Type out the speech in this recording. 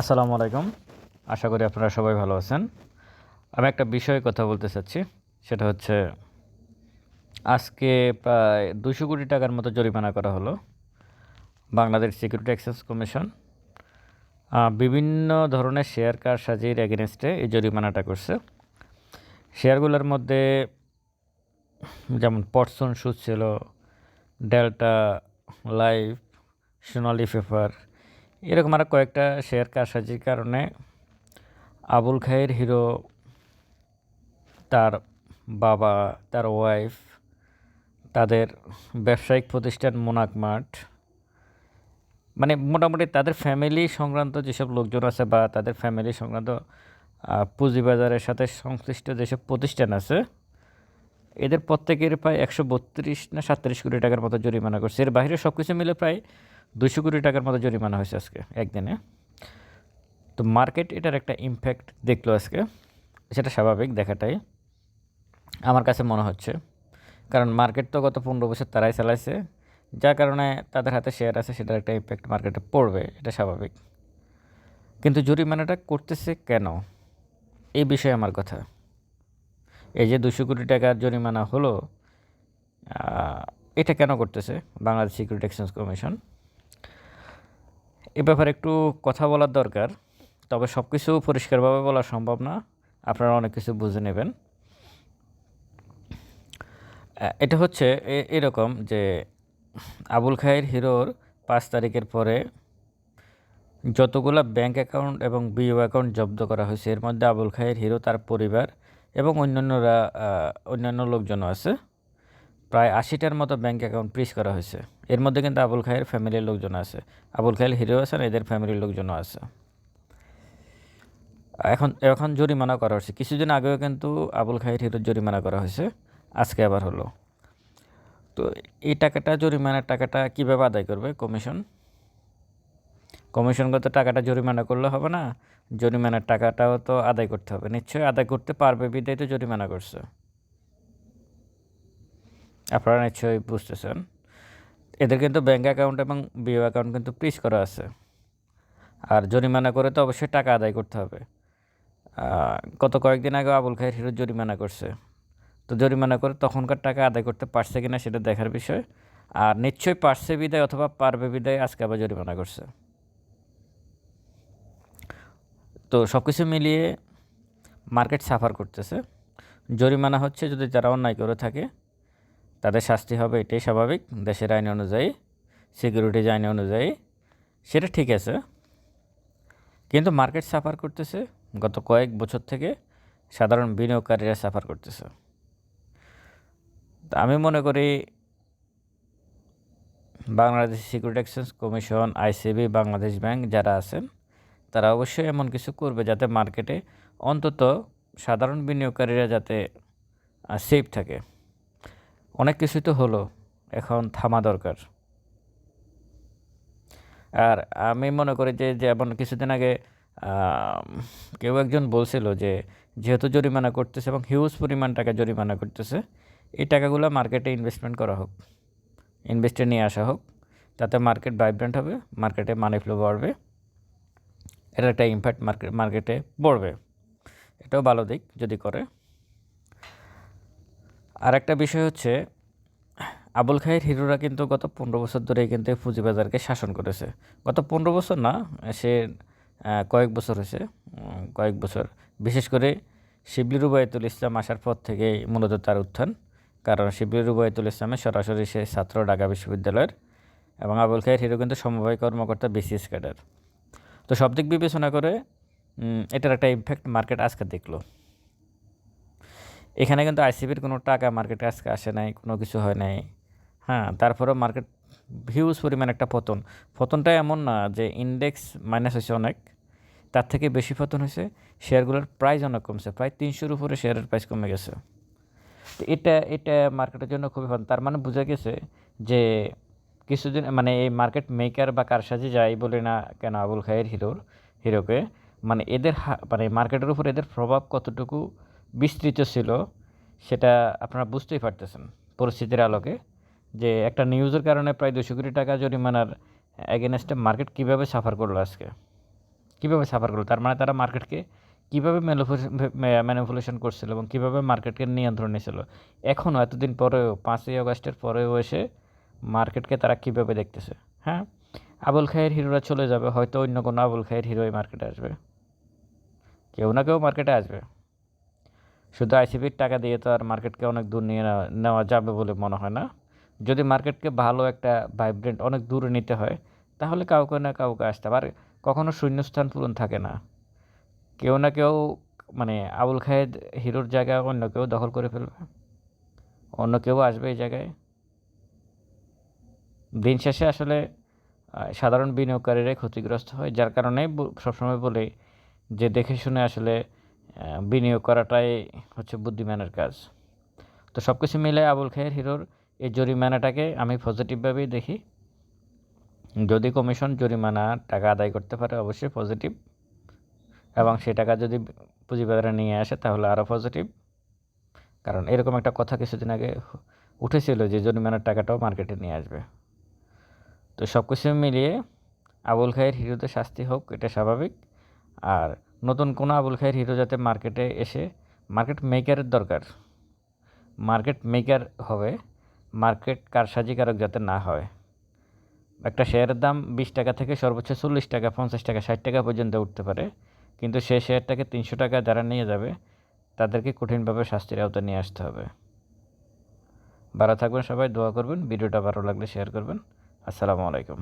আসসালামু আলাইকুম। আশা করি আপনারা সবাই ভালো আছেন। আমি একটা বিষয়ে কথা বলতে চাচ্ছি। সেটা হচ্ছে, আজকে প্রায় দুশো কোটি টাকার মতো জরিমানা করা হলো বাংলাদেশ সিকিউরিটি এক্সচেঞ্জ কমিশন বিভিন্ন ধরনের শেয়ার কার সাজির এগেনস্টে এই জরিমানাটা করছে। শেয়ারগুলোর মধ্যে যেমন পটসন সুদ ছিল, ডেল্টা লাইফ, সোনালি পেপার এরকম আরও কয়েকটা শেয়ার কারসাজির কারণে আবুল খায়ের হিরো তার বাবা, তার ওয়াইফ তাদের ব্যবসায়িক প্রতিষ্ঠান মোনাক মার্ট মানে মোটামুটি তাদের ফ্যামিলি সংক্রান্ত যেসব লোকজন আছে বা তাদের ফ্যামিলি সংক্রান্ত পুঁজিবাজারের সাথে সংশ্লিষ্ট যেসব প্রতিষ্ঠান আছে, এদের প্রত্যেকের প্রায় একশো বত্রিশ না সাতত্রিশ কোটি টাকার মতো জরিমানা করছে। এর বাইরে সব কিছু মিলে প্রায় দুশো কোটি টাকার মতো জরিমানা হয়েছে আজকে, একদিনে। তো মার্কেট এটার একটা ইম্প্যাক্ট দেখল আজকে, সেটা স্বাভাবিক দেখাটাই। আমার কাছে মনে হচ্ছে, কারণ মার্কেট তো গত পনেরো বছর তারাই চালাইছে, যার কারণে তাদের হাতে শেয়ার আছে, সেটার একটা ইম্প্যাক্ট মার্কেটে পড়বে, এটা স্বাভাবিক। কিন্তু জরিমানাটা করতেছে কেন? এই বিষয়ে আমার কথা। এই যে দুশো কোটি টাকার জরিমানা হলো এটা কেন করতেছে বাংলাদেশ সিকিউরিটি এক্সচেঞ্জ কমিশন এ ব্যাপারে একটু কথা বলার দরকার, তবে সব কিছু পরিষ্কারভাবে বলা সম্ভব না। আপনারা অনেক কিছু বুঝে নেবেন। এটা হচ্ছে এরকম যে আবুল খায়ের হিরোর পাঁচ তারিখের পরে যতগুলো ব্যাংক অ্যাকাউন্ট এবং বিও অ্যাকাউন্ট জব্দ করা হয়েছে, এর মধ্যে আবুল খায়ের হিরো, তার পরিবার এবং অন্যান্যরা অন্যান্য লোকজনও আছে। প্রায় আশিটার মতো ব্যাংক অ্যাকাউন্ট ফ্রিজ করা হয়েছে। এর মধ্যে কিন্তু আবুল খায়ের ফ্যামিলির লোকজন আছে। আবুল খায়ের হিরো আছেন, এদের ফ্যামিলির লোকজনও আছে। এখন এখন জরিমানা করা হচ্ছে কিছুদিন আগেও কিন্তু আবুল খায়ের হিরোর জরিমানা করা হয়েছে। আজকে আবার হলো। তো এই টাকাটা, জরিমানার টাকাটা কীভাবে আদায় করবে কমিশন? কমিশনগত টাকাটা জরিমানা করলে হবে না। জরিমানার টাকাটাও তো আদায় করতে হবে। নিশ্চয়ই আদায় করতে পারবে বিদায় তো জরিমানা করছে। আপনারা নিশ্চয়ই বুঝতেছেন। এদের কিন্তু ব্যাঙ্ক অ্যাকাউন্ট এবং বিও অ্যাকাউন্ট কিন্তু ফ্রিজ করা আছে। আর জরিমানা করে তো অবশ্যই টাকা আদায় করতে হবে। গত কয়েকদিন আগে আবুল খায়ের হিরো জরিমানা করছে। তো জরিমানা করে তখনকার টাকা আদায় করতে পারছে কিনা সেটা দেখার বিষয়। আর নিশ্চয়ই পারছে বিদায় অথবা পারবে বিদায় আজকে আবার জরিমানা করছে। তো সব কিছু মিলিয়ে মার্কেট সাফার করতেছে। জরিমানা হচ্ছে যদি যারা অন্যায় করে থাকে তাদের শাস্তি হবে, এটাই স্বাভাবিক। দেশের আইন অনুযায়ী সিকিউরিটিজ আইন অনুযায়ী, সেটা ঠিক আছে। কিন্তু মার্কেট সাফার করতেছে, গত কয়েক বছর থেকে সাধারণ বিনিয়োগকারীরা সাফার করতেছে। আমি মনে করি Bangladesh security exchange commission ICB Bangladesh bank যারা আছেন, তারা অবশ্যই এমন কিছু করবে যাতে মার্কেটে অন্তত সাধারণ বিনিয়োগকারীরা যাতে সেফ থাকে। অনেক কিছুই তো হলো, এখন থামা দরকার। আর আমি মনে করি যে, যেমন কিছুদিন আগে কেউ একজন বলছিল যে, যেহেতু জরিমানা করতেছে এবং হিউজ পরিমাণ টাকা জরিমানা করতেছে, এই টাকাগুলো মার্কেটে ইনভেস্টমেন্ট করা হোক ইনভেস্টে নিয়ে আসা হোক, তাতে মার্কেট ভাইব্রেন্ট হবে মার্কেটে মানি ফ্লো বাড়বে এটা একটা ইম্প্যাক্ট মার্কেট মার্কেটে পড়বে। এটাও ভালো দিক যদি করে। আর একটা বিষয় হচ্ছে, আবুল খায়ের হিরোরা কিন্তু গত পনেরো বছর ধরেই কিন্তু পুঁজিবাজারকে শাসন করেছে। গত পনেরো বছর না, সে কয়েক বছর হয়েছে কয়েক বছর। বিশেষ করে শিবলি রুবায়তুল ইসলাম আসার পর থেকেই মূলত তার উত্থান। কারণ শিবলি রুবায়তুল ইসলামের সরাসরি সে ছাত্র ঢাকা বিশ্ববিদ্যালয়ের এবং আবুল খায়ের হিরো কিন্তু সমবায় কর্মকর্তা বিসিএস ক্যাডার। তো সব দিক বিবেচনা করে এটার একটা ইমপ্যাক্ট মার্কেট আজকে দেখল। এখানে কিন্তু আইসিবির কোনো টাকা মার্কেটে আজকে আসে নাই, কোনো কিছু হয় নাই। হ্যাঁ তারপরেও মার্কেট হিউজ পরিমাণ একটা পতন। পতনটা এমন না যে ইন্ডেক্স মাইনাস হয়েছে অনেক, তার থেকে বেশি পতন হয়েছে শেয়ারগুলোর প্রাইস অনেক কমছে, প্রায় তিনশোর উপরে শেয়ারের প্রাইস কমে গেছে। তো এটা এটা মার্কেটের জন্য খুবই ভালো। তার মানে বোঝা গেছে যে কিছুদিন মানে এই মার্কেট মেকার বা কারসাজি যাই বলে না কেন, আবুল খায়ের হিরোর, হিরোকে মানে এদের মানে মার্কেটের উপর এদের প্রভাব কতটুকু বিস্তৃত ছিল, সেটা আপনারা বুঝতেই পারতেছেন পরিস্থিতির আলোকে, যে একটা নিউজের কারণে প্রায় দুশো কোটি টাকা জরিমানার এগেনস্টে মার্কেট কীভাবে সাফার করল আজকে? কীভাবে সাফার করল? তার মানে তারা মার্কেটকে কীভাবে ম্যানিপুলেশন করছিল এবং কীভাবে মার্কেটকে নিয়ন্ত্রণ ছিল এখনও এতদিন পরেও, পাঁচই আগস্টের পরেও এসে মার্কেটকে তারা কীভাবে দেখতেছে? হ্যাঁ? আবুল খায়ের হিরোরা চলে যাবে, হয়তো অন্য কোনো আবুল খায়ের হিরোই মার্কেটে আসবে। কেউ না কেউ মার্কেটে আসবে। শুধু আইসিপির টাকা দিয়ে তো আর মার্কেটকে অনেক দূর নিয়ে নেওয়া- যাবে বলে মনে হয় না। যদি মার্কেটকে ভালো একটা ভাইব্রেন্ট অনেক দূরে নিতে হয়, তাহলে কাউকে না কাউকে আসতে আর কখনো শূন্যস্থান পূরণ থাকে না। কেউ না কেউ মানে আবুল খায়েদ হিরোর জায়গা অন্য কেউ দখল করে ফেলবে। অন্য কেউ আসবে এই জায়গায়। দিন শেষে আসলে সাধারণ বিনিয়োগকারীরাই ক্ষতিগ্রস্ত হয়, যার কারণে সবসময় বলি যে, দেখে শুনে আসলে বিনিয়োগ করাটাই হচ্ছে বুদ্ধিমানের কাজ। তো সব কিছু মিলে আবুল খায়ের হিরোর এই জরিমানাটাকে আমি পজিটিভভাবেই দেখি। যদি কমিশন জরিমানা টাকা আদায় করতে পারে, অবশ্যই পজিটিভ। এবং সে টাকা যদি পুঁজিবাজারে নিয়ে আসে, তাহলে আরও পজিটিভ। কারণ এরকম একটা কথা কিছুদিন আগে উঠেছিল যে জরিমানার টাকাটাও মার্কেটে নিয়ে আসবে। তো সব কিছু মিলিয়ে আবুল খায়ের হিরোতে শাস্তি হোক, এটা স্বাভাবিক। আর নতুন কোনো আবুল খায়ের হিরো যাতে মার্কেটে এসে মার্কেট মেকারের দরকার। মার্কেট মেকার হবে মার্কেট কারসাজিকারক যাতে না হয়। একটা শেয়ারের দাম বিশ টাকা থেকে সর্বোচ্চ চল্লিশ টাকা, পঞ্চাশ টাকা, ষাট টাকা পর্যন্ত উঠতে পারে। কিন্তু সেই শেয়ারটাকে তিনশো টাকা যারা নিয়ে যাবে, তাদেরকে কঠিনভাবে শাস্তির আওতায় নিয়ে আসতে হবে। ভালো থাকবেন সবাই, দোয়া করবেন, ভিডিওটা ভালো লাগলে শেয়ার করবেন। আসসালামু আলাইকুম।